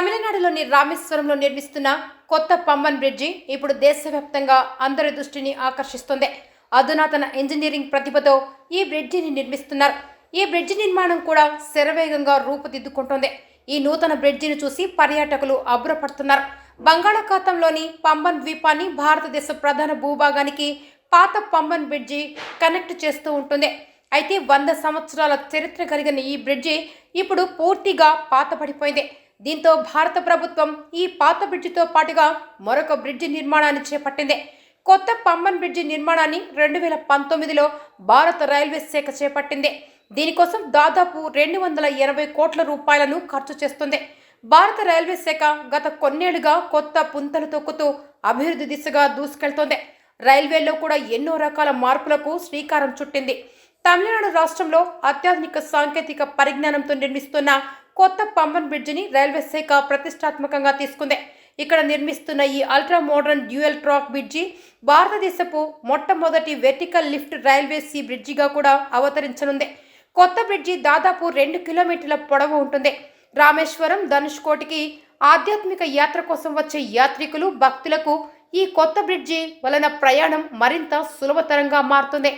తమిళనాడులోని రామేశ్వరంలో నిర్మిస్తున్న కొత్త పంబన్ బ్రిడ్జి ఇప్పుడు దేశవ్యాప్తంగా అందరి దృష్టిని ఆకర్షిస్తుంది. అధునాతన ఇంజనీరింగ్ ప్రతిభతో ఈ బ్రిడ్జిని నిర్మిస్తున్నారు. ఈ బ్రిడ్జి నిర్మాణం కూడా శరవేగంగా రూపుదిద్దుకుంటోంది. ఈ నూతన బ్రిడ్జిని చూసి పర్యాటకులు అబ్బురపడుతున్నారు. బంగాళాఖాతంలోని పంబన్ ద్వీపాన్ని భారతదేశ ప్రధాన భూభాగానికి పాత పంబన్ బ్రిడ్జి కనెక్ట్ చేస్తూ ఉంటుంది. అయితే వంద సంవత్సరాల చరిత్ర కలిగిన ఈ బ్రిడ్జి ఇప్పుడు పూర్తిగా పాతబడిపోయింది. దీంతో భారత ప్రభుత్వం ఈ పాత బ్రిడ్జితో పాటుగా మరొక బ్రిడ్జి నిర్మాణాన్ని చేపట్టింది. కొత్త పంబన్ బ్రిడ్జి నిర్మాణాన్ని రెండు వేల పంతొమ్మిదిలో భారత రైల్వే శాఖ చేపట్టింది. దీనికోసం దాదాపు రెండు వందల ఇరవై కోట్ల రూపాయలను ఖర్చు చేస్తుంది. భారత రైల్వే శాఖ గత కొన్నేళ్ళుగా కొత్త పుంతలు తొక్కుతూ అభివృద్ధి దిశగా దూసుకెళ్తోంది. రైల్వేలో కూడా ఎన్నో రకాల మార్పులకు శ్రీకారం చుట్టింది. తమిళనాడు రాష్ట్రంలో అత్యాధునిక సాంకేతిక పరిజ్ఞానంతో నిర్మిస్తున్న కొత్త పంబన్ బ్రిడ్జిని రైల్వే శాఖ ప్రతిష్టాత్మకంగా తీసుకుంది. ఇక్కడ నిర్మిస్తున్న ఈ ultra modern dual track bridge భారతదేశపు మొట్టమొదటి వెర్టికల్ లిఫ్ట్ రైల్వే సీ బ్రిడ్జిగా కూడా అవతరించనుంది. కొత్త బ్రిడ్జి దాదాపు రెండు కిలోమీటర్ల పొడవు ఉంటుంది. రామేశ్వరం ధనుష్కోటికి ఆధ్యాత్మిక యాత్ర కోసం వచ్చే యాత్రికులు భక్తులకు ఈ కొత్త బ్రిడ్జి వలన ప్రయాణం మరింత సులభతరంగా మారుతుంది.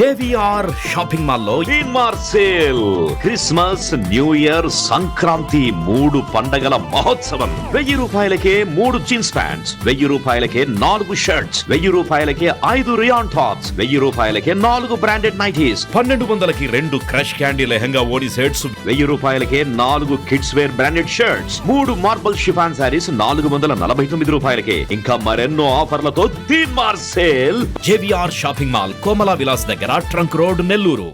జేవిఆర్ షాపింగ్ మాల్లో Teenmaar sale Christmas new year Sankranti మూడు పండగల మహోత్సవం. వెయ్యి రూపాయలకే మూడు జీన్స్ ప్యాంట్స్ వెయ్యి రూపాయలకే నాలుగు షర్ట్స్ వెయ్యి రూపాయలకే ఐదు రియాన్ టాప్స్ వెయ్యి రూపాయలకే నాలుగు బ్రాండెడ్ నైటీస్ పన్నెండు వందలకి రెండు క్రష్ క్యాండీ లెహంగా ఓడి సెట్స్ వెయ్యి రూపాయలకే నాలుగు కిడ్స్ వేర్ బ్రాండెడ్ షర్ట్స్ మూడు మార్బల్ షిఫాన్ శారీస్ నాలుగు వందల నలభై తొమ్మిది రూపాయలకే. ఇంకా మరెన్నో ఆఫర్లతో Teenmaar sale JVR shopping mall Komala Vilas దగ్గర. Trunk road Nellore